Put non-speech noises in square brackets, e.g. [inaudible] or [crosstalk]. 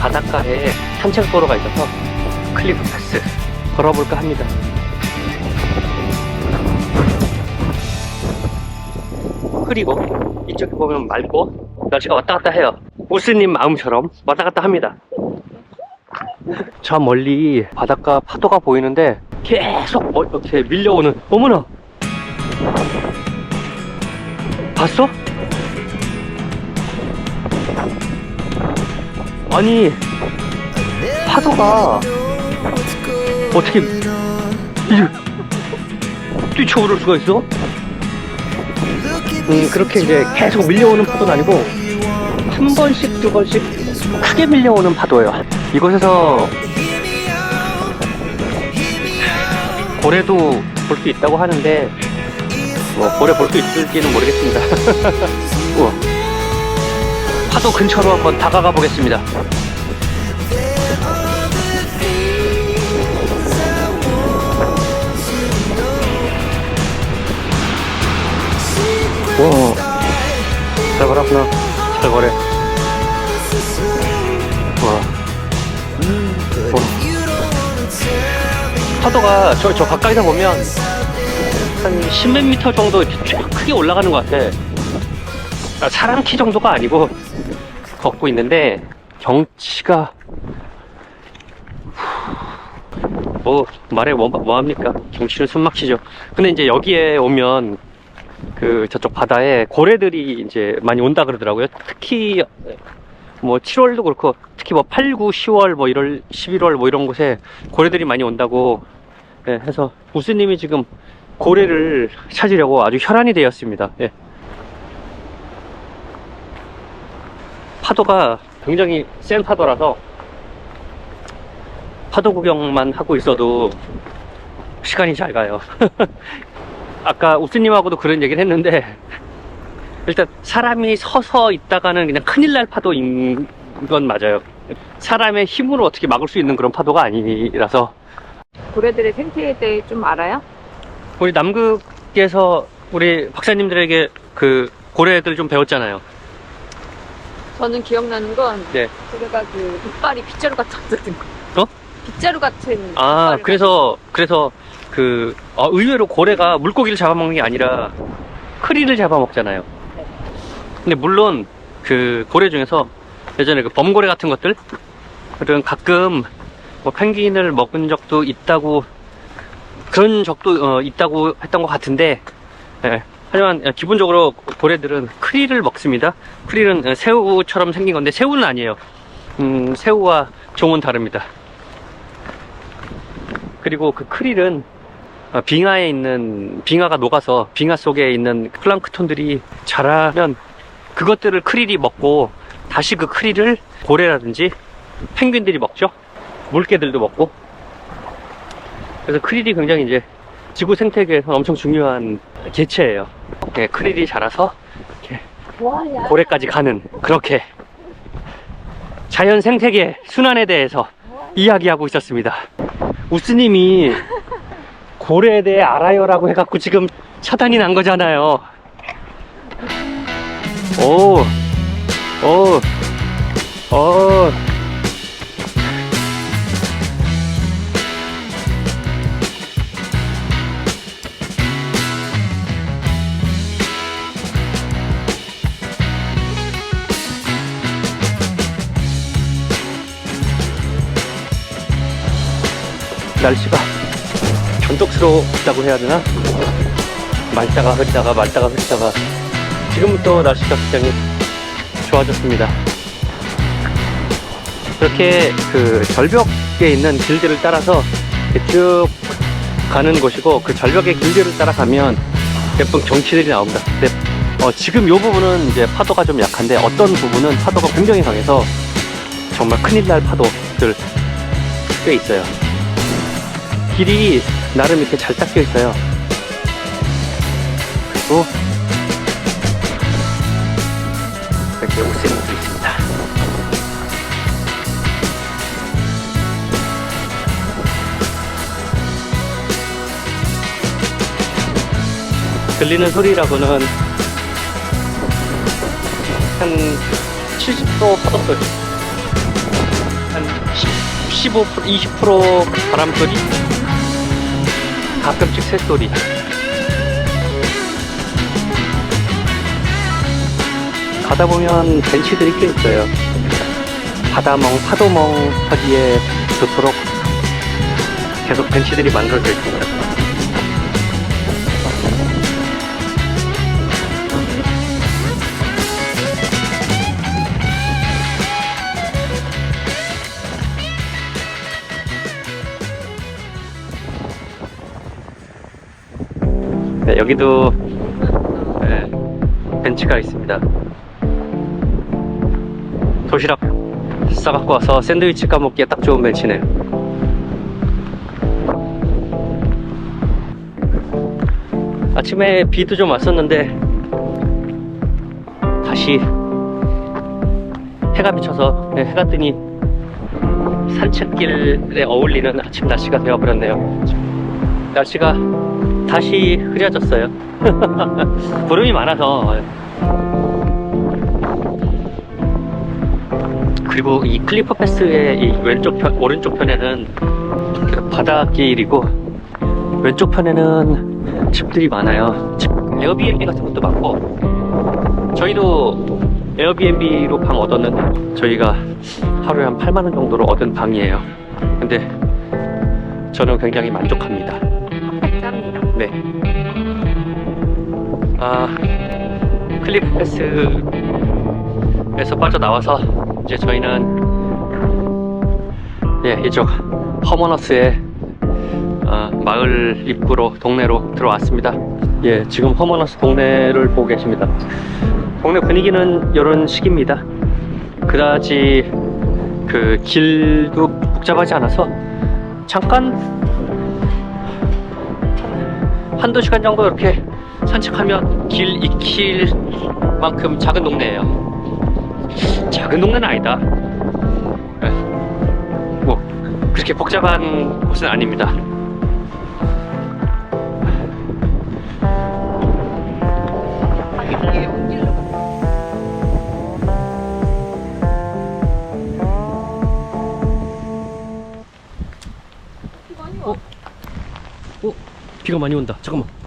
바닷가에 산책도로가 있어서 클리프 패스 걸어볼까 합니다. 그리고 이쪽에 보면 맑고 날씨가 왔다 갔다 해요. 우스님 마음처럼 왔다 갔다 합니다. 저 멀리 바닷가 파도가 보이는데 계속 뭐 이렇게 밀려오는 어머나 봤어? 아니 파도가 어떻게 뛰쳐오를 수가 있어? 음, 그렇게 이제 계속 밀려오는 파도는 아니고 한 번씩 두 번씩 크게 밀려오는 파도예요. 이곳에서 고래도 볼 수 있다고 하는데 뭐 고래 볼 수 있을지는 모르겠습니다. [laughs] 우와. 파도 근처로 한번 다가가 보겠습니다. 와, 잘 걸었구나. 잘. 와. 와. 파도가 저, 저 가까이서 보면 한 10몇 미터 정도 이렇게 쭉 크게 올라가는 것 같아. 아, 사람 키 정도가 아니고 걷고 있는데 경치가 뭐 말해 뭐, 뭐 합니까? 경치는 숨 막히죠. 근데 이제 여기에 오면 그 저쪽 바다에 고래들이 이제 많이 온다 그러더라고요. 특히 뭐 7월도 그렇고 특히 뭐 8, 9, 10월 뭐 1월, 11월 뭐 이런 곳에 고래들이 많이 온다고 예, 해서 우스님이 지금 고래를 찾으려고 아주 혈안이 되었습니다. 예. 파도가 굉장히 센 파도라서 파도 구경만 하고 있어도 시간이 잘 가요. [laughs] 아까 우스님하고도 그런 얘기를 했는데 일단 사람이 서서 있다가는 그냥 큰일 날 파도인 건 맞아요. 사람의 힘으로 어떻게 막을 수 있는 그런 파도가 아니라서 고래들의 생태에 대해 좀 알아요? 우리 남극에서 우리 박사님들에게 그 고래들 좀 배웠잖아요. 저는 기억나는 건 네. 고래가 그 빗발이 빗자루 같았던 거. 어? 빗자루 같은. 아, 빗발을 그래서, 그래서, 그, 어, 의외로 고래가 물고기를 잡아먹는 게 아니라, 크리를 잡아먹잖아요. 네. 근데 물론, 그, 고래 중에서, 예전에 그 범고래 같은 것들, 은 가끔, 뭐, 펭귄을 먹은 적도 있다고, 그런 적도, 어, 있다고 했던 것 같은데, 예. 하지만, 어, 기본적으로 고래들은 크리를 먹습니다. 크리는 어, 새우처럼 생긴 건데, 새우는 아니에요. 음, 새우와 종은 다릅니다. 그리고 그 크릴은 어, 빙하에 있는 빙하가 녹아서 빙하 속에 있는 플랑크톤들이 자라면 그것들을 크릴이 먹고 다시 그 크릴을 고래라든지 펭귄들이 먹죠. 물개들도 먹고. 그래서 크릴이 굉장히 이제 지구 생태계에서 엄청 중요한 개체예요. 네, 크릴이 자라서 이렇게? 고래까지 가는 그렇게 자연 생태계 순환에 대해서 이야기하고 있었습니다. 우스님이 고래에 대해 알아요라고 해갖고 지금 차단이 난 거잖아요. 오, 오, 오. 날씨가 변덕스럽다고 해야 되나? 맑다가 흐리다가 맑다가 흐리다가 지금부터 날씨가 굉장히 좋아졌습니다. 이렇게 그 절벽에 있는 길들을 따라서 쭉 가는 곳이고 그 절벽의 길들을 따라가면 예쁜 경치들이 나옵니다. 어, 지금 이 부분은 이제 파도가 좀 약한데 어떤 부분은 파도가 굉장히 강해서 정말 큰일 날 파도들 꽤 있어요. 길이 나름 이렇게 잘 닦여 있어요. 그리고 이렇게 옷샘도 있습니다. 들리는 소리라고는 한 70도 파도 소리. 15% 20% 바람 소리 가끔씩 새소리. 가다 보면 벤치들이 꽤 있어요. 바다멍 파도멍 하기에 좋도록 계속 벤치들이 만들어져 있습니다 네, 여기도 네, 벤치가 있습니다. 도시락 싸갖고 와서 샌드위치 까먹기에 딱 좋은 벤치네요. 아침에 비도 좀 왔었는데 다시 해가 비쳐서 네, 해가 뜨니 산책길에 어울리는 아침 날씨가 되어버렸네요. 날씨가 다시 흐려졌어요. [laughs] 구름이 많아서. 그리고 이 클리퍼 패스의 이 왼쪽 편, 오른쪽 편에는 그 바닷길이고, 왼쪽 편에는 집들이 많아요. 집, 에어비앤비 같은 것도 많고, 저희도 에어비앤비로 방 얻었는데, 저희가 하루에 한 8만원 정도로 얻은 방이에요. 근데, 저는 굉장히 만족합니다. 네. 아, 클리프 패스에서 빠져나와서 이제 저희는 예, 이쪽 허머너스의 아, 마을 입구로 동네로 들어왔습니다. 예, 지금 허머너스 동네를 보고 계십니다. 동네 분위기는 이런 식입니다. 그다지 그 길도 복잡하지 않아서 잠깐 한두 시간 정도 이렇게 산책하면 길 익힐 만큼 작은 동네예요. 작은 동네는 아니다. 예. 뭐 그렇게 복잡한 곳은 아닙니다. 많이 온다. 잠깐만.